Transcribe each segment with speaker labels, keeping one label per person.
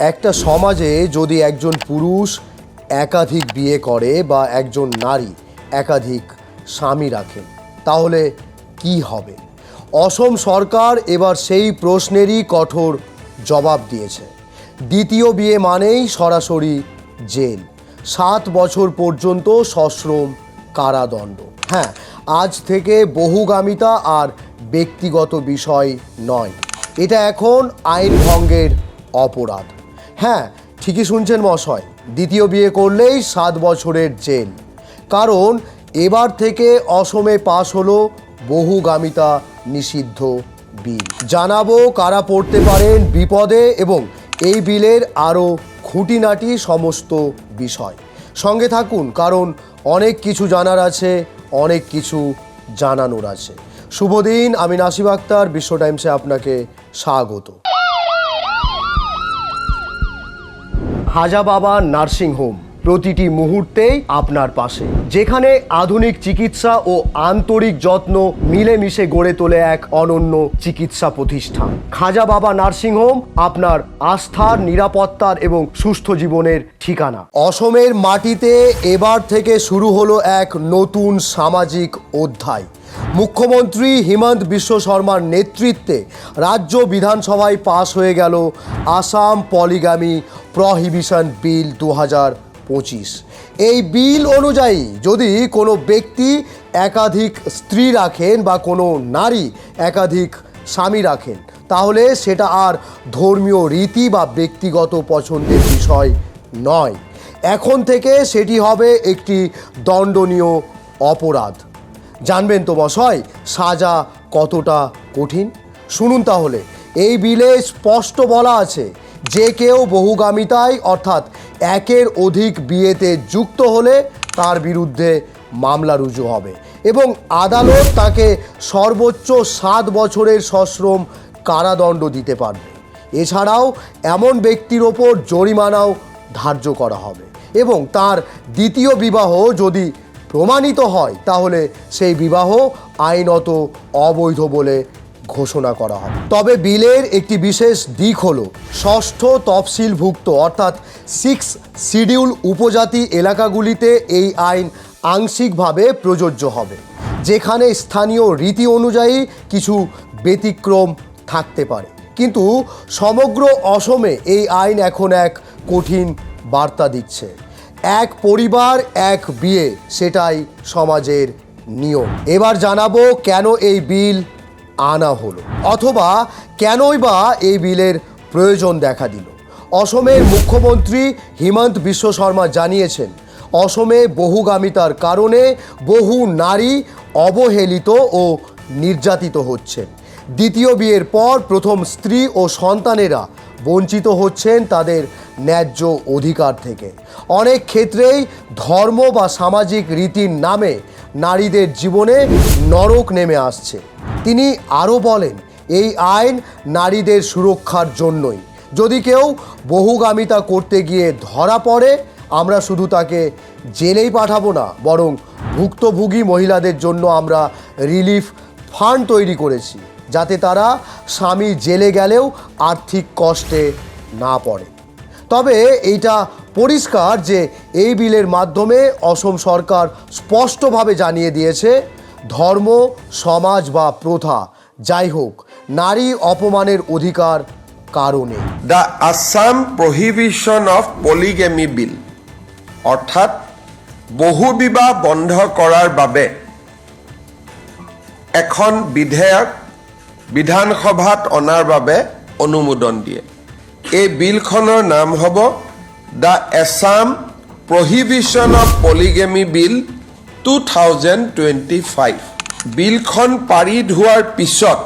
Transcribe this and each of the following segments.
Speaker 1: একটা সমাজে যদি একজন পুরুষ একাধিক বিয়ে করে বা একজন নারী একাধিক স্বামী রাখেন তাহলে কি হবে? অসম সরকার এবার সেই প্রশ্নেরই কঠোর জবাব দিয়েছে। দ্বিতীয় বিয়ে মানেই সরাসরি জেল। সাত বছর পর্যন্ত সশ্রম কারাদণ্ড। হ্যাঁ আজ থেকে বহুগামিতা আর ব্যক্তিগত বিষয় নয়। এটা এখন আইন ভঙ্গের অপরাধ। হ্যাঁ ঠিকই শুনছেন মশয় দ্বিতীয় বিয়ে করলেই সাত বছরের জেল। কারণ এবার থেকে অসমে পাশ হলো বহুগামিতা নিষিদ্ধ বিল। জানাব কারা পড়তে পারেন বিপদে এবং এই বিলের আরও খুঁটিনাটি সমস্ত বিষয়। সঙ্গে থাকুন, কারণ অনেক কিছু জানার আছে, অনেক কিছু জানানোর আছে। শুভ দিন, আমি নাসিব আক্তার, বিশ্ব টাইমসে আপনাকে স্বাগত। হাজা বাবা নার্সিং হোম। প্রতিটি মুহূর্তেই আপনার পাশে। যেখানে আধুনিক চিকিৎসা ও আন্তরিক যত্ন মিলেমিশে গড়ে তোলে এক অনন্য চিকিৎসা প্রতিষ্ঠান। খাজা বাবা নার্সিং হোম আপনার আস্থার, নিরাপত্তার এবং সুস্থ জীবনের ঠিকানা। অসমের মাটিতে এবার থেকে শুরু হলো এক নতুন সামাজিক অধ্যায়। মুখ্যমন্ত্রী হিমন্ত বিশ্ব শর্মার নেতৃত্বে রাজ্য বিধানসভায় পাশ হয়ে গেল আসাম পলিগামি প্রহিবিশন বিল দু হাজার পঁচিশ। এই বিল অনুযায়ী যদি কোনো ব্যক্তি একাধিক স্ত্রী রাখেন বা কোনো নারী একাধিক স্বামী রাখেন, তাহলে সেটা আর ধর্মীয় রীতি বা ব্যক্তিগত পছন্দের বিষয় নয়। এখন থেকে সেটি হবে একটি দণ্ডনীয় অপরাধ। জানবেন তো মশয় সাজা কতটা কঠিন? শুনুন তাহলে, এই বিলে স্পষ্ট বলা আছে যে কেউ বহুগামিতায় অর্থাৎ একের অধিক বিয়েতে যুক্ত হলে তার বিরুদ্ধে মামলা রুজু হবে এবং আদালত তাকে সর্বোচ্চ সাত বছরের সশ্রম কারাদণ্ড দিতে পারবে। এছাড়াও এমন ব্যক্তির ওপর জরিমানাও ধার্য করা হবে এবং তার দ্বিতীয় বিবাহ যদি প্রমাণিত হয়, তাহলে সেই বিবাহ আইনত অবৈধ বলে ঘোষণা করা হবে তবে বিলের একটি বিশেষ দিক হলো, ষষ্ঠ তফসিলভুক্ত অর্থাৎ সিক্স শিডিউল উপজাতি এলাকাগুলিতে এই আইন আংশিকভাবে প্রযোজ্য হবে, যেখানে স্থানীয় রীতি অনুযায়ী কিছু ব্যতিক্রম থাকতে পারে। কিন্তু সমগ্র অসমে এই আইন এখন এক কঠিন বার্তা দিচ্ছে। এক পরিবার, এক বিয়ে, সেটাই সমাজের নিয়ম। এবার জানাব কেন এই বিল আনা হলো। অথবা কেনই বা এই বিলের প্রয়োজন দেখা দিল। অসমের মুখ্যমন্ত্রী হিমন্ত বিশ্ব শর্মা জানিয়েছেন, অসমে বহুগামিতার কারণে বহু নারী অবহেলিত ও নির্যাতিত হচ্ছেন দ্বিতীয় বিয়ের পর প্রথম স্ত্রী ও সন্তানেরা বঞ্চিত হচ্ছেন তাদের ন্যায্য অধিকার থেকে। অনেক ক্ষেত্রেই ধর্ম বা সামাজিক রীতির নামে নারীদের জীবনে নরক নেমে আসছে। তিনি আরও বলেন, এই আইন নারীদের সুরক্ষার জন্যই। যদি কেউ বহুগামিতা করতে গিয়ে ধরা পড়ে, আমরা শুধু তাকে জেলেই পাঠাবো না, বরং ভুক্তভোগী মহিলাদের জন্য আমরা রিলিফ ফান্ড তৈরি করেছি, যাতে তারা স্বামী জেলে গেলেও আর্থিক কষ্টে না পড়ে। তবে এইটা পরিষ্কার যে এই বিলের মাধ্যমে অসম সরকার স্পষ্টভাবে জানিয়ে দিয়েছে ধর্ম, সমাজ বা প্রথা। যাই হোক, নারী অপমানের অধিকার কারণে।
Speaker 2: The Assam prohibition of polygamy bill অৰ্থাৎ বহুবিবাহ বন্ধ কৰাৰ বাবে এখন বিধেয়ক বিধানসভাত অনাৰ বাবে অনুমোদন দিয়ে। এই বিলখনৰ নাম হ'ব the Assam prohibition of polygamy bill two thousand twenty five বিলখন পাৰিত হোৱাৰ পিছত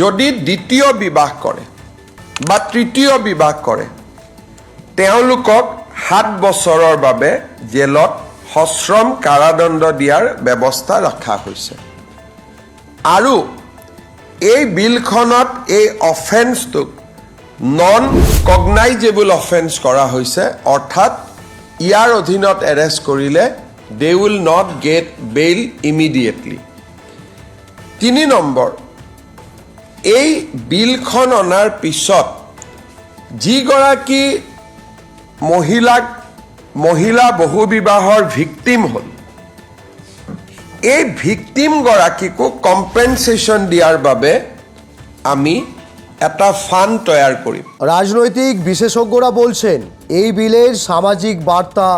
Speaker 2: যদি দ্বিতীয় বিবাহ কৰে বা তৃতীয় বিবাহ কৰে, তেওঁলোকক সাত বছৰৰ বাবে জেলত সশ্ৰম কাৰাদণ্ড দিয়াৰ ব্যৱস্থা ৰখা হৈছে। আৰু এই বিলখনত এই অফেন্সটোক নন কগনাইজেবল অফেন্স কৰা হৈছে, অৰ্থাৎ ইয়াৰ অধীনত এৰেষ্ট কৰিলে they will not get bail immediately তিনি নম্বৰ, এই বিলখন অনাৰ পিছত যিগৰাকী মহিলাক, মহিলা বহুবিবাহৰ ভিক্টিম হ'ল, এই ভিক্টিমগৰাকীকো কম্পেনচেশ্যন দিয়াৰ বাবে আমি এটা ফাণ্ড তৈয়াৰ কৰিম।
Speaker 1: রাজনৈতিক বিশেষজ্ঞরা বলছেন, এই বিলের সামাজিক বার্তা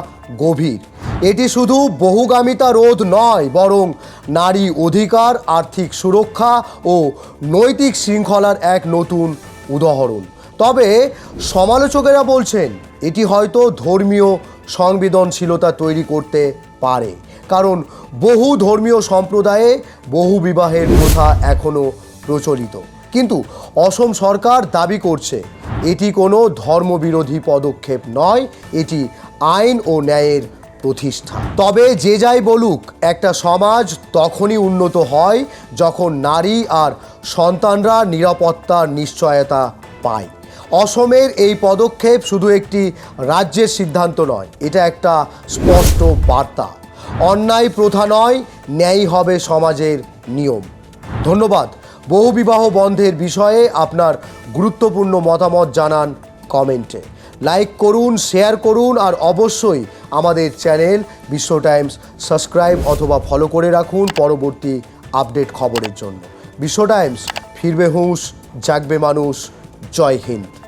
Speaker 1: গভীর। এটি শুধু বহুগামিতা রোধ নয়, বরং নারী অধিকার, আর্থিক সুরক্ষা ও নৈতিক শৃঙ্খলার এক নতুন উদাহরণ। তবে সমালোচকেরা বলছেন, এটি হয়তো ধর্মীয় সংবেদনশীলতা তৈরি করতে পারে, কারণ বহু ধর্মীয় সম্প্রদায়ে বহু বিবাহের প্রথা এখনও প্রচলিত। কিন্তু অসম সরকার দাবি করছে, এটি কোনো ধর্মবিরোধী পদক্ষেপ নয়, এটি আইন ও ন্যায়ের প্রতিষ্ঠা। তবে যে যাই বলুক, একটা সমাজ তখনই উন্নত হয় যখন নারী আর সন্তানরা নিরাপত্তার নিশ্চয়তা পায়। অসমের এই পদক্ষেপ শুধু একটি রাজ্যের সিদ্ধান্ত নয়, এটা একটা স্পষ্ট বার্তা। অন্যায় প্রথা নয়, ন্যায় হবে সমাজের নিয়ম। ধন্যবাদ। বহুবিবাহ বন্ধের বিষয়ে আপনার গুরুত্বপূর্ণ মতামত জানান কমেন্টে। লাইক করুন, শেয়ার করুন, আর অবশ্যই আমাদের চ্যানেল বিশ্ব টাইমস সাবস্ক্রাইব অথবা ফলো করে রাখুন পরবর্তী আপডেট খবরের জন্য। বিশ্ব টাইমস, ফিরবে হুঁশ, জাগবে মানুষ। জয় হিন্দ।